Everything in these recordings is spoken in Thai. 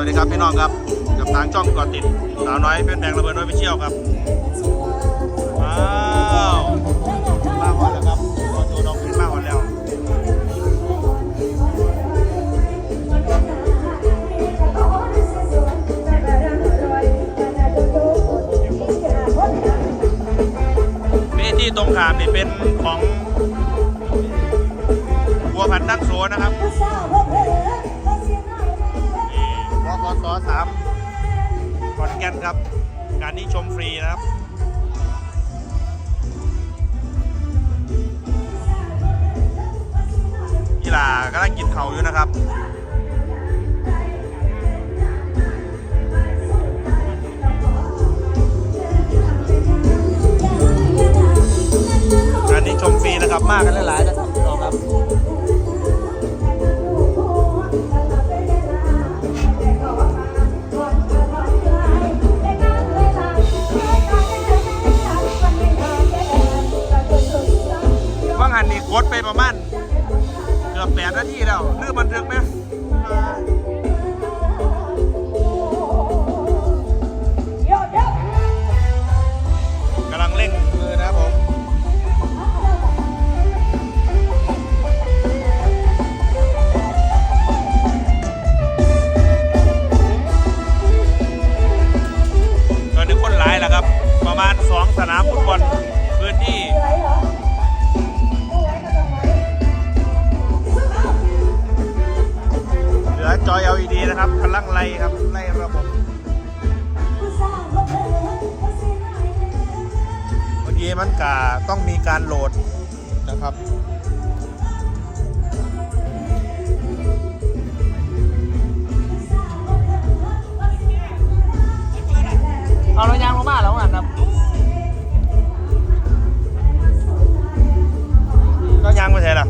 วัสดีครับพี่น้องครับ กับทางช่องก่อติดสาวน้อยเป็นแบงระเบิดน้อยไปเชี่ยวครับว้าวมาหอดแล้วครับตัวน้องขึ้นมาหอดแล้วเวทีตรงขามนี่เป็นของบัวพันธุ์ตั้งโซนะครับ สสามขอนแก่นครับการนี้ชมฟรีนะครับกีฬากำลังกินเขาอยู่นะครับการนี้ชมฟรีนะครับ มากกันหลาย มื่อกี้มันกาต้องมีการโหลดนะครับ เอาเรายางลงมาแล้วอะครับก็ยังไม่ใช่ล่ะ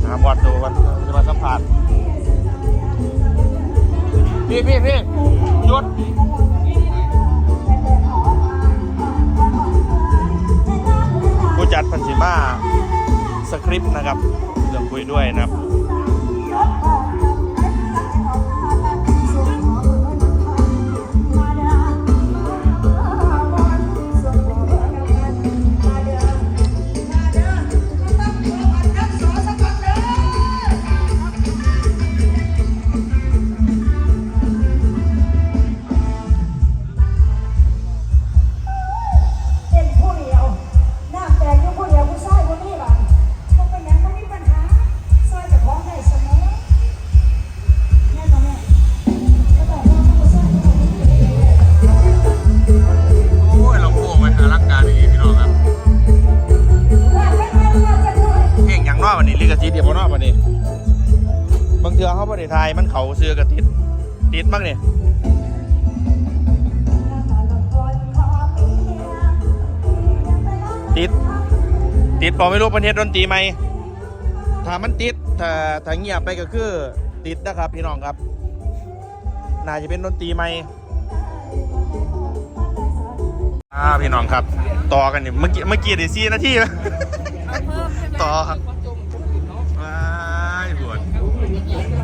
นะครับวัดดูวันจะมาสัมผัสพี่พี่พี่หยุด จัดพันธิมาสคริปต์นะครับเรื่องคุยด้วยนะครับ บางเทือเขาประเทศไทยมันเขาเสือกระติดติดมากเนี่ยติด ติดบอกไม่รู้ประเทศดนตรีไหมถ้ามันติดถ้าถ้าเงียบไปก็คือ ติดนะครับ พี่น้องครับน่าจะเป็นดนตรีไหมอ่าพี่น้องครับ ต่อกันนี่เมื่อกี้เมื่อกี้ได้สี่นาทีต่อครับว้ายบวช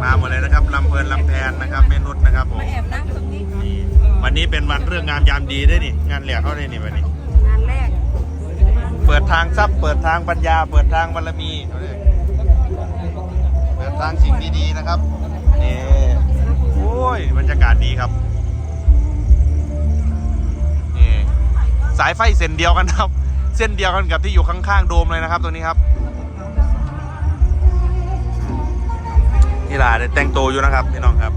มาหมดเลยนะครับลำเพลินลำแพนนะครับเมนุษนะครับผมแอบนั่งตรงนี้นี่วันนี้เป็นวันเรื่องงามยามดีได้วยนี่ งานแหลกเขาได้นี่วันนี้ งานแรกเปิดทางทรัพย์เปิดทางปัญญา เปิดทางบารมีเอาเลยเปิดทางสิ่งดีๆนะครับนี่โอ้ยบรรยากาศดีครับนี่สายไฟเส้นเดียวกันครับ เส้นเดียวกันกับที่อยู่ข้างๆโดมเลยนะครับตรงนี้ครับ นี่ล่ะได้แต่งตัวอยู่นะครับพี่น้องครับ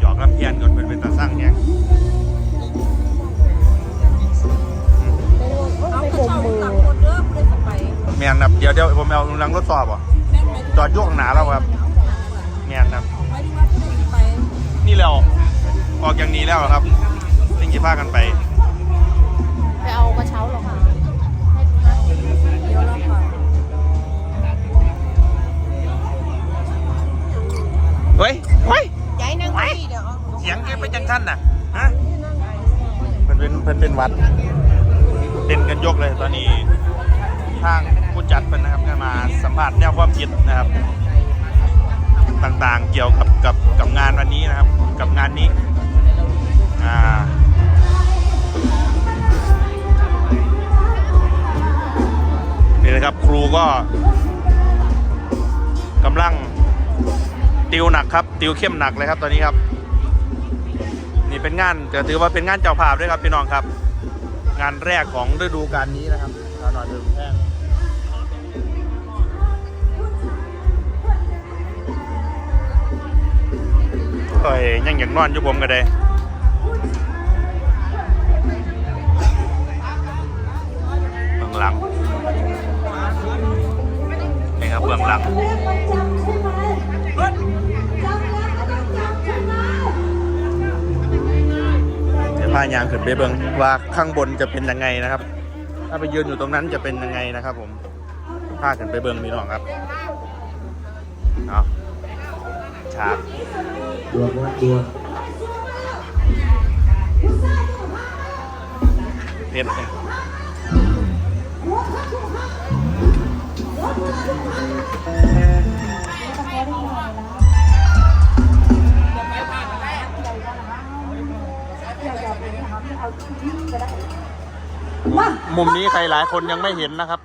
หยอกลำเพียนก่อนเป็นเป็นตาสร้างเนี่ยเอากระเช้าต่างคนเริ่มเลยสไปแมนครับเดี๋ยวเดี๋ยวผมเอาลังรถสอบอะแม่นไหมจอดโยกหนาแล้วครับแมนครับไม่ได้ว่าผู้ใดสิไปนี่แล้วออกอย่างนี้แล้วครับสิ่งที่พากันไป ไปเอากระเช้า เฮ้ยเฮ้ยย้ายนั่งเก้าอี้เดี๋ยวเอาเสียงแกเป็นจังท่านน่ะฮะมันเป็นมันเป็นวัดเต้นกันยกเลยตอนนี้ทางผู้จัดเป็นนะครับก็มาสัมผัสแนวความคิดนะครับ ต่างๆเกี่ยวกับกับกับงานวันนี้นะครับ กับงานนี้อ่านี่นะครับครูก็กำลัง ติวหนักครับ ติวเข้มหนักเลยครับตอนนี้ครับ นี่เป็นงานจะถือว่าเป็นงานเจ้าภาพด้วยครับพี่น้องครับ งานแรกของฤดูกาลนี้นะครับชาหน่อยเดิมแท่งก็ยังอย่างนอนอยู่ผมก็ได้ ยางขึ้นไปเบิงว่าข้างบนจะเป็นยังไงนะครับ ถ้าไปยืนอยู่ตรงนั้นจะเป็นยังไงนะครับ ผมพาขึ้นไปเบิงพี่น้องครับเอาฉากดวงวั ดดวงเพชรเนี่ยมุมนี้ใครหลายคนยังไม่เห็นนะครับ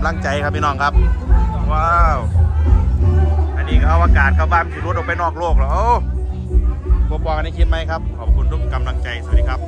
ำลังใจครับพี่น้องครับ ว้าว อันนี้ก็เอาอากาศเข้าบ้านขี่รถออกไปนอกโลกแล้วโอ้พบอกันในคลิปไหมครับ ขอบคุณทุกกำลังใจ สวัสดีครับ